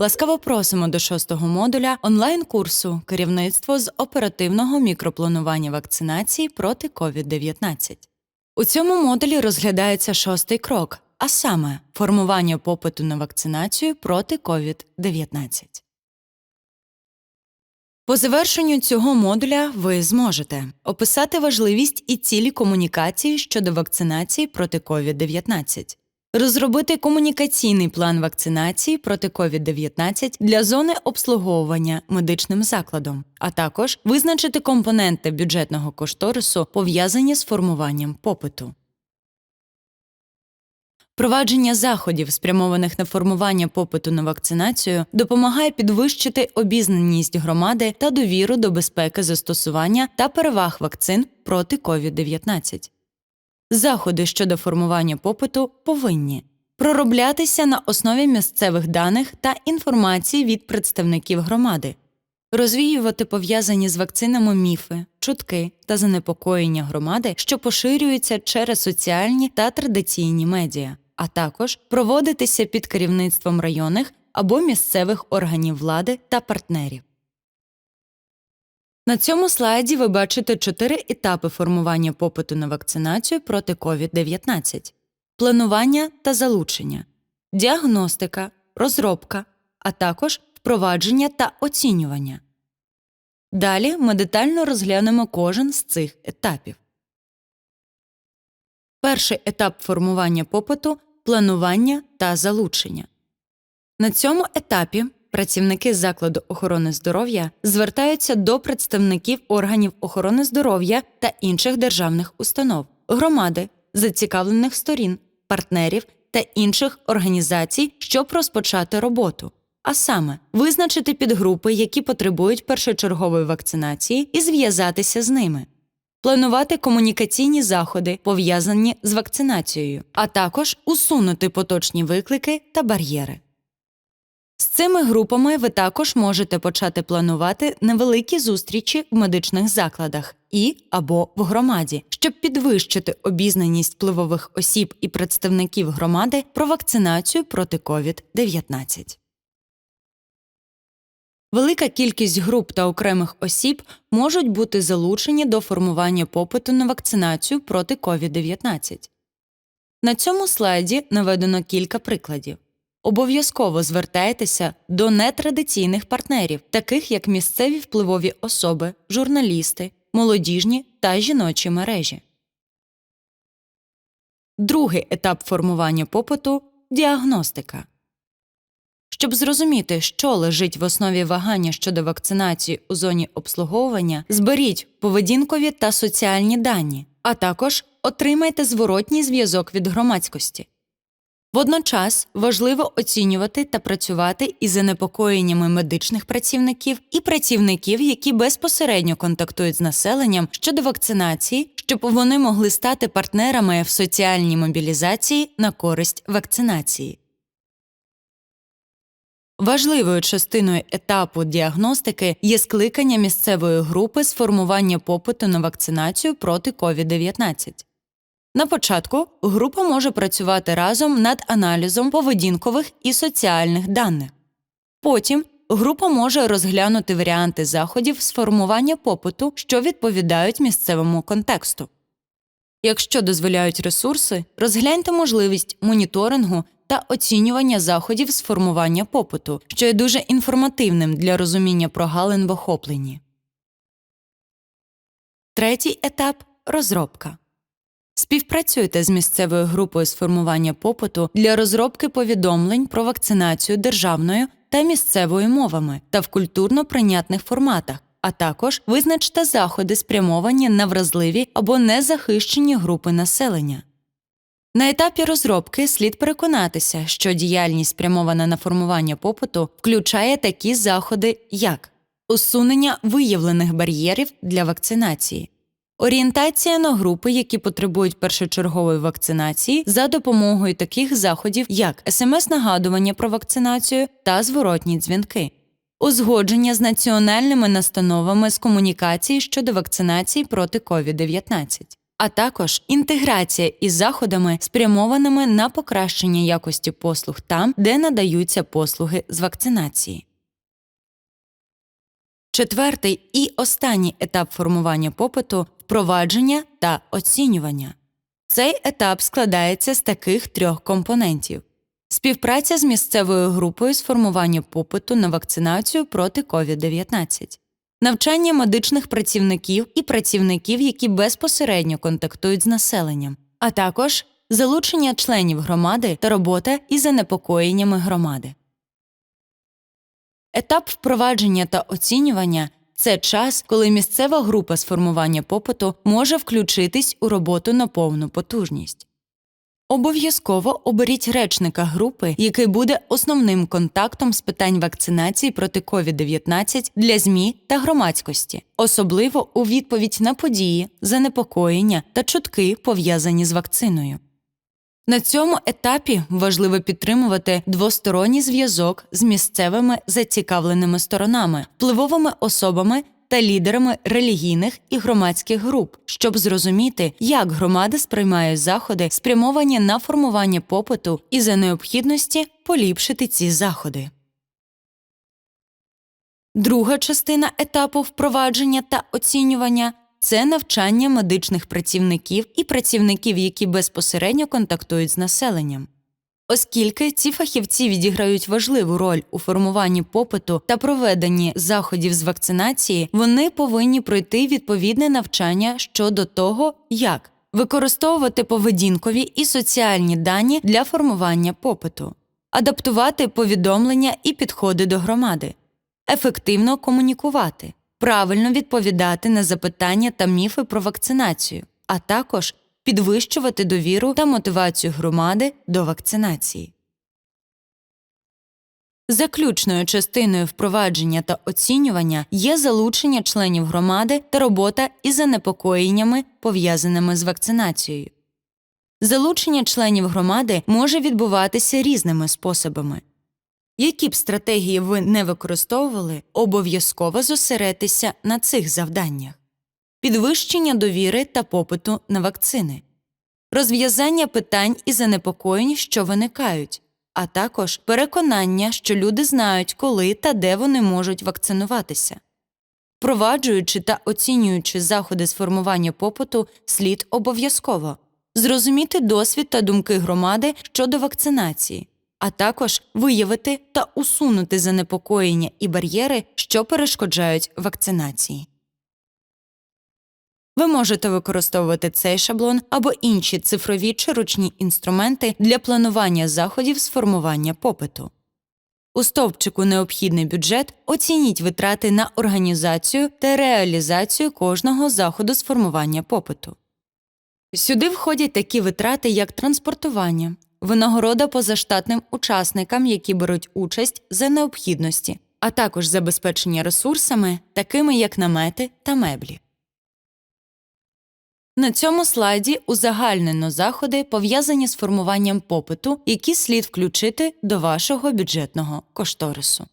Ласкаво просимо до шостого модуля онлайн-курсу Керівництво з оперативного мікропланування вакцинації проти COVID-19. У цьому модулі розглядається шостий крок, а саме формування попиту на вакцинацію проти COVID-19. По завершенню цього модуля ви зможете описати важливість і цілі комунікації щодо вакцинації проти COVID-19, розробити комунікаційний план вакцинації проти COVID-19 для зони обслуговування медичним закладом, а також визначити компоненти бюджетного кошторису, пов'язані з формуванням попиту. Провадження заходів, спрямованих на формування попиту на вакцинацію, допомагає підвищити обізнаність громади та довіру до безпеки застосування та переваг вакцин проти COVID-19. Заходи щодо формування попиту повинні пророблятися на основі місцевих даних та інформації від представників громади, розвіювати пов'язані з вакцинами міфи, чутки та занепокоєння громади, що поширюються через соціальні та традиційні медіа, а також проводитися під керівництвом районних або місцевих органів влади та партнерів. На цьому слайді ви бачите чотири етапи формування попиту на вакцинацію проти COVID-19: планування та залучення, діагностика, розробка, а також впровадження та оцінювання. Далі ми детально розглянемо кожен з цих етапів. Перший етап формування попиту планування та залучення. На цьому етапі працівники закладу охорони здоров'я звертаються до представників органів охорони здоров'я та інших державних установ, громади, зацікавлених сторін, партнерів та інших організацій, щоб розпочати роботу. А саме визначити підгрупи, які потребують першочергової вакцинації, і зв'язатися з ними, планувати комунікаційні заходи, пов'язані з вакцинацією, а також усунути поточні виклики та бар'єри. З цими групами ви також можете почати планувати невеликі зустрічі в медичних закладах і або в громаді, щоб підвищити обізнаність впливових осіб і представників громади про вакцинацію проти COVID-19. Велика кількість груп та окремих осіб можуть бути залучені до формування попиту на вакцинацію проти COVID-19. На цьому слайді наведено кілька прикладів. Обов'язково звертайтеся до нетрадиційних партнерів, таких як місцеві впливові особи, журналісти, молодіжні та жіночі мережі. Другий етап формування попиту діагностика. Щоб зрозуміти, що лежить в основі вагання щодо вакцинації у зоні обслуговування, зберіть поведінкові та соціальні дані, а також отримайте зворотній зв'язок від громадськості. Водночас важливо оцінювати та працювати із занепокоєннями медичних працівників і працівників, які безпосередньо контактують з населенням щодо вакцинації, щоб вони могли стати партнерами в соціальній мобілізації на користь вакцинації. Важливою частиною етапу діагностики є скликання місцевої групи з формування попиту на вакцинацію проти COVID-19. На початку група може працювати разом над аналізом поведінкових і соціальних даних. Потім група може розглянути варіанти заходів з формування попиту, що відповідають місцевому контексту. Якщо дозволяють ресурси, розгляньте можливість моніторингу та оцінювання заходів з формування попиту, що є дуже інформативним для розуміння прогалин в охопленні. Третій етап розробка. Співпрацюйте з місцевою групою з формування попиту для розробки повідомлень про вакцинацію державною та місцевою мовами та в культурно прийнятних форматах, а також визначте заходи, спрямовані на вразливі або незахищені групи населення. На етапі розробки слід переконатися, що діяльність, спрямована на формування попиту, включає такі заходи, як усунення виявлених бар'єрів для вакцинації, орієнтація на групи, які потребують першочергової вакцинації, за допомогою таких заходів, як смс-нагадування про вакцинацію та зворотні дзвінки, узгодження з національними настановами з комунікації щодо вакцинації проти COVID-19 а також інтеграція із заходами, спрямованими на покращення якості послуг там, де надаються послуги з вакцинації. Четвертий і останній етап формування попиту впровадження та оцінювання. Цей етап складається з таких трьох компонентів: співпраця з місцевою групою з формування попиту на вакцинацію проти COVID-19, навчання медичних працівників і працівників, які безпосередньо контактують з населенням, а також залучення членів громади та робота із занепокоєннями громади. Етап впровадження та оцінювання це час, коли місцева група з формування попиту може включитись у роботу на повну потужність. Обов'язково оберіть речника групи, який буде основним контактом з питань вакцинації проти COVID-19 для ЗМІ та громадськості, особливо у відповідь на події, занепокоєння та чутки, пов'язані з вакциною. На цьому етапі важливо підтримувати двосторонній зв'язок з місцевими зацікавленими сторонами, впливовими особами та лідерами релігійних і громадських груп, щоб зрозуміти, як громада сприймає заходи, спрямовані на формування попиту і за необхідності поліпшити ці заходи. Друга частина етапу впровадження та оцінювання це навчання медичних працівників і працівників, які безпосередньо контактують з населенням. Оскільки ці фахівці відіграють важливу роль у формуванні попиту та проведенні заходів з вакцинації, вони повинні пройти відповідне навчання щодо того, як використовувати поведінкові і соціальні дані для формування попиту, адаптувати повідомлення і підходи до громади, ефективно комунікувати, правильно відповідати на запитання та міфи про вакцинацію, а також підвищувати довіру та мотивацію громади до вакцинації. Заключною частиною впровадження та оцінювання є залучення членів громади та робота із занепокоєннями, пов'язаними з вакцинацією. Залучення членів громади може відбуватися різними способами. Які б стратегії ви не використовували, обов'язково зосередьтеся на цих завданнях. Підвищення довіри та попиту на вакцини, розв'язання питань і занепокоєнь, що виникають, а також переконання, що люди знають, коли та де вони можуть вакцинуватися. Впроваджуючи та оцінюючи заходи з формування попиту, слід обов'язково зрозуміти досвід та думки громади щодо вакцинації, а також виявити та усунути занепокоєння і бар'єри, що перешкоджають вакцинації. Ви можете використовувати цей шаблон або інші цифрові чи ручні інструменти для планування заходів з формування попиту. У стовпчику Необхідний бюджет оцініть витрати на організацію та реалізацію кожного заходу з формування попиту. Сюди входять такі витрати, як транспортування, винагорода позаштатним учасникам, які беруть участь за необхідності, а також забезпечення ресурсами, такими як намети та меблі. На цьому слайді узагальнено заходи, пов'язані з формуванням попиту, які слід включити до вашого бюджетного кошторису.